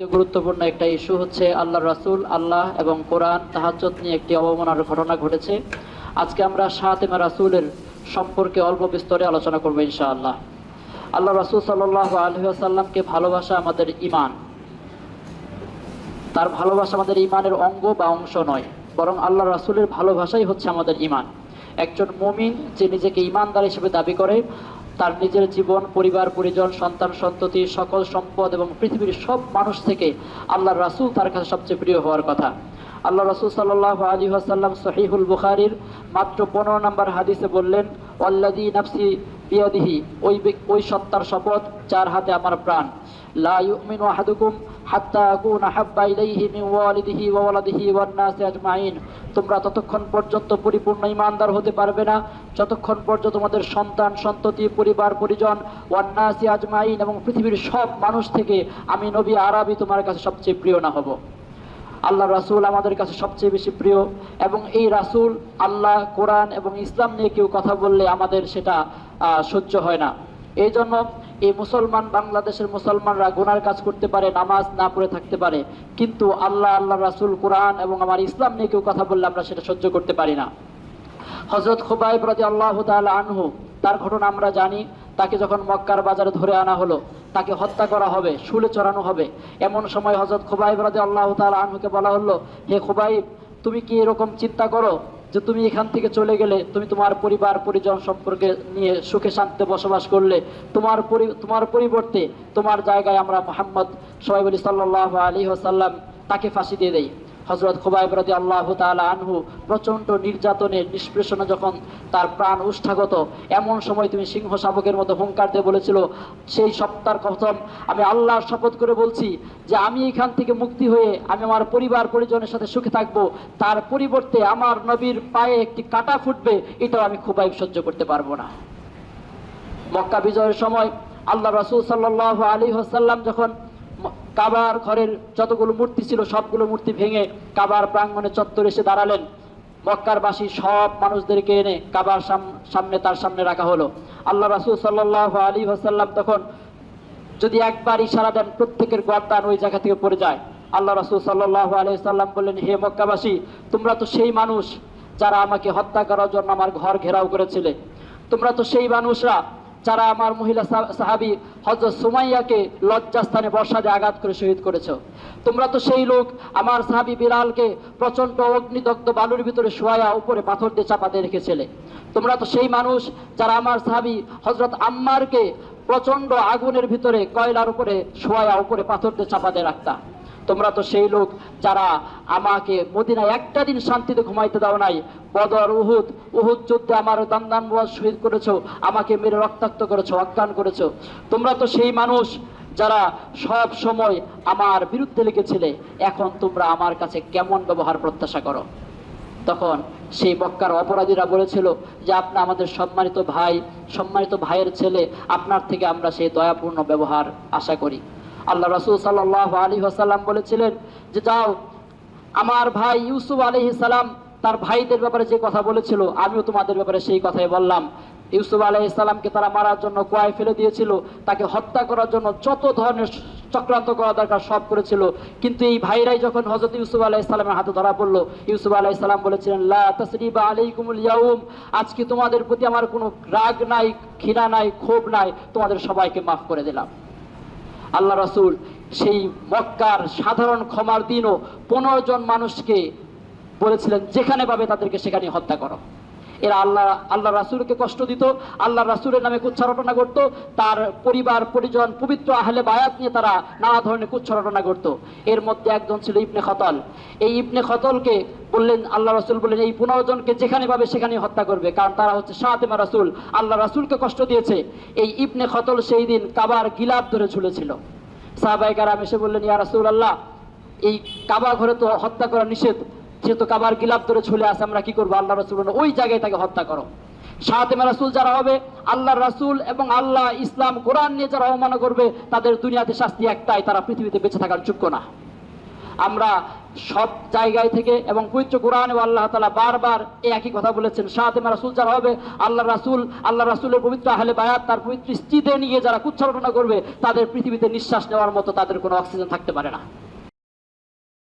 গুরুত্বপূর্ণ একটা ইস্যু হচ্ছে আল্লাহ রাসূল, আল্লাহ এবং কোরআন তাহাজ্জুদ নিয়ে একটি অবমাননার ঘটনা ঘটেছে। আজকে আমরা সাতেমা রাসূলের সম্পর্কে অল্প বিস্তরে আলোচনা করব ইনশাআল্লাহ। আল্লাহ রাসূল সাল্লাল্লাহু আলাইহি ওয়াসাল্লামকে ভালোবাসা আমাদের ঈমান। তার ভালোবাসা আমাদের ঈমানের অঙ্গ বা অংশ নয়, বরং আল্লাহ রাসূলের ভালোবাসাই হচ্ছে আমাদের ঈমান। একজন মমিন যে নিজেকে ঈমানদার হিসেবে দাবি করে তার নিজের জীবন, পরিবার, পরিজন, সন্তান, সন্ততি, সকল সম্পদ এবং পৃথিবীর সব মানুষ থেকে আল্লাহ রাসুল তার কাছে সবচেয়ে প্রিয় হওয়ার কথা। আল্লাহ রসুল সাল্লাহ আলী আসাল্লাম সহিহুল বুখারির মাত্র পনেরো নম্বর হাদিসে বললেন অল্লাদি নাফসি পিয়াদিহি ওই ওই সত্তার শপথ চার হাতে আমার প্রাণ। লা ওয়াহাদুকুম হাত্তা আকুনা হাব্বা ইলাইহি মিন ওয়ালিদিহি ওয়া ওয়ালাদিহি ওয়ান নাসি তোমরা ততক্ষণ পর্যন্ত পরিপূর্ণ ইমানদার হতে পারবে না। যতক্ষণ পর্যন্ত তোমাদের সন্তান, সন্ততি, পরিবার, পরিজন, ওয়ান নাসি আজমাইন এবং পৃথিবীর সব মানুষ থেকে আমি নবী আরবি তোমার কাছে সবচেয়ে প্রিয় না হব। আল্লাহ রাসূল আমাদের কাছে সবচেয়ে বেশি প্রিয় এবং এই রাসূল আল্লাহ কোরআন এবং ইসলাম নিয়ে কেউ কথা বললে আমাদের সেটা সহ্য হয় না। এই জন্য এই মুসলমান বাংলাদেশের মুসলমানরা গুনার কাজ করতে পারে, নামাজ না পড়ে থাকতে পারে। কিন্তু আল্লাহ আল্লাহ রাসূল, কোরআন এবং আমার ইসলাম নিয়ে কেউ কথা বললে আমরা সেটা সহ্য করতে পারি না। হজরত খুবাইব রাজি আল্লাহ আনহু, তার ঘটনা আমরা জানি। তাকে যখন মক্কার বাজারে ধরে আনা হলো, তাকে হত্যা করা হবে, শুলে চড়ানো হবে। এমন সময় হজরত খুবাইব রাজি আল্লাহ তাল আনহুকে বলা হলো, হে খুবাইব, তুমি কি এরকম চিন্তা করো? যে তুমি এখান থেকে চলে গেলে, তুমি তোমার পরিবার, পরিজন সম্পর্কে নিয়ে সুখে শান্তিতে বসবাস করলে, তোমার তোমার পরিবর্তে তোমার জায়গায় আমরা মোহাম্মদ সোহাইবুল সাল্লাহ আলী হাসাল্লাম তাকে ফাঁসি দিয়ে দেই। হজরত খুবাইব রাজি আল্লাহ তালা আনহু প্রচণ্ড নির্যাতনের নিষ্পেষণে যখন তার প্রাণ উষ্ঠাগত, এমন সময় তুমি সিংহ শাবকের মতো হুঙ্কার দিয়ে বলেছিল, সেই সপ্তাহের কথম, আমি আল্লাহর শপথ করে বলছি যে আমি এখান থেকে মুক্তি হয়ে আমি আমার পরিবার পরিজনের সাথে সুখে থাকব। তার পরিবর্তে আমার নবীর পায়ে একটি কাটা ফুটবে, এটাও আমি খুবাইব সহ্য করতে পারব না। মক্কা বিজয়ের সময় আল্লাহ রাসূল সাল্লাল্লাহু আলী হাসাল্লাম যখন কাবার ঘরের যতগুলো মূর্তি ছিল, সবগুলো মূর্তি ভেঙে কাবার প্রাঙ্গণে চত্বরে এসে দাঁড়ালেন। মক্কারবাসী সব মানুষদেরকে এনে কাবার সাম- সামনে তার সামনে রাখা হলো। আল্লাহ রাসূল সাল্লাল্লাহু আলী হাসাল্লাম তখন যদি একবার ইশারা দেন, প্রত্যেকের গর্দান ওই জায়গা থেকে পড়ে যায়। আল্লাহ রাসূল সাল্লাল্লাহু আলাইহি সাল্লাম বললেন, হে মক্কাবাসী, তোমরা তো সেই মানুষ যারা আমাকে হত্যা করার জন্য আমার ঘর ঘেরাও করেছিলে। তোমরা তো সেই মানুষরা যারা আমার মহিলা সা- হজরত সুমাইয়াকে লজ্জাস্থানে বর্ষা দিয়ে আঘাত করে শহীদ করেছ। তোমরা তো সেই লোক, আমার সাহাবি বিলালকে প্রচণ্ড অগ্নিদগ্ধ বালুর ভিতরে শোয়া উপরে পাথর দিয়ে চাপাতে রেখেছিলে। তোমরা তো সেই মানুষ যারা আমার সাহাবী হজরত আম্মারকে প্রচণ্ড আগুনের ভিতরে কয়লার উপরে শোয়া উপরে পাথর দিয়ে চাপাতে রাখতা। তোমরা তো সেই লোক যারা আমাকে মদিনায় একটা দিন শান্তিতে ঘুমাইতে দাও নাই বদর উহুদ উহুদ যুদ্ধে আমার দান্দান মুয়াজ শহীদ করেছ, আমাকে মেরে রক্তাক্ত করেছ, অজ্ঞান করেছ। তোমরা তো সেই মানুষ যারা সব সময় আমার বিরুদ্ধে লিখেছিলে, এখন তোমরা আমার কাছে কেমন ব্যবহার প্রত্যাশা করো? তখন সেই মক্কার অপরাধীরা বলেছিল যে, আপনি আমাদের সম্মানিত ভাই, সম্মানিত ভাইয়ের ছেলে, আপনার থেকে আমরা সেই দয়াপূর্ণ ব্যবহার আশা করি। আল্লাহ রাসূল সাল্লাল্লাহু আলী ওয়াসাল্লাম বলেছিলেন যে, যাও, আমার ভাই ইউসুফ আলাইহিস সালাম তার ভাইদের ব্যাপারে যে কথা বলেছিল, আমিও তোমাদের ব্যাপারে সেই কথাই বললাম। ইউসুফ আলাইহিস সালামকে তারা মারার জন্য কুয়ায় ফেলে দিয়েছিল, তাকে হত্যা করার জন্য যত ধরনের চক্রান্ত করা দরকার সব করেছিল। কিন্তু এই ভাইরাই যখন হজরত ইউসুফ আলাইহিস সালামের হাতে ধরা পড়ল, ইউসুফ আলাইহিস সালাম বলেছিলেন, লা আলাইকুমুল ইয়াউম আজকে তোমাদের প্রতি আমার কোনো রাগ নাই, ঘৃণা নাই, ক্ষোভ নাই, তোমাদের সবাইকে মাফ করে দিলাম। আল্লাহ রসুল সেই মক্কার সাধারণ ক্ষমার দিনও পনেরো জন মানুষকে বলেছিলেন, যেখানে পাবে তাদেরকে সেখানে হত্যা করো। এরা আল্লাহ আল্লাহ রাসূলকে কষ্ট দিত, আল্লাহ রাসূলের নামে কুচ্ছারটনা করত, তার পরিবার, পরিজন, পবিত্র আহলে বায়াত নিয়ে তারা নানা ধরনের কুচ্ছারটনা করত। এর মধ্যে একজন ছিল ইবনে খতল। এই ইবনে খতলকে বললেন, আল্লাহ রাসূল বললেন, এই পনেরো জনকে যেখানে পাবে সেখানে হত্যা করবে, কারণ তারা হচ্ছে সাহাতেমা রাসুল। আল্লাহ রাসূলকে কষ্ট দিয়েছে। এই ইবনে খতল সেই দিন কাবার গিলাপ ধরে ঝুলেছিল। সাহাবাই কারাম এসে বললেন, ইয়া রাসূল আল্লাহ এই কাবা ঘরে তো হত্যা করা নিষেধ। যেহেতু কাবার গিলাপ ধরে ঝুলে আছে আমরা কি করব? আল্লাহ রসুল ওই জায়গায় তাকে হত্যা করো। সাহাতেমা রাসূল যারা হবে আল্লাহ রাসূল এবং আল্লাহ ইসলাম, কোরআন নিয়ে যারা অবমাননা করবে, তাদের দুনিয়াতে শাস্তি একটাই, তারা পৃথিবীতে বেঁচে থাকার যোগ্য না। আমরা সব জায়গায় থেকে এবং পবিত্র কোরআনে আল্লাহ তালা বারবার এই একই কথা বলেছেন সাহাতেমা রাসুল যারা হবে আল্লাহ রাসুল আল্লাহ রাসুলের পবিত্র আহলে বায়াত, তার পবিত্র স্ত্রীদের নিয়ে যারা কুচ্ছারটনা করবে, তাদের পৃথিবীতে নিঃশ্বাস নেওয়ার মতো তাদের কোনো অক্সিজেন থাকতে পারে না।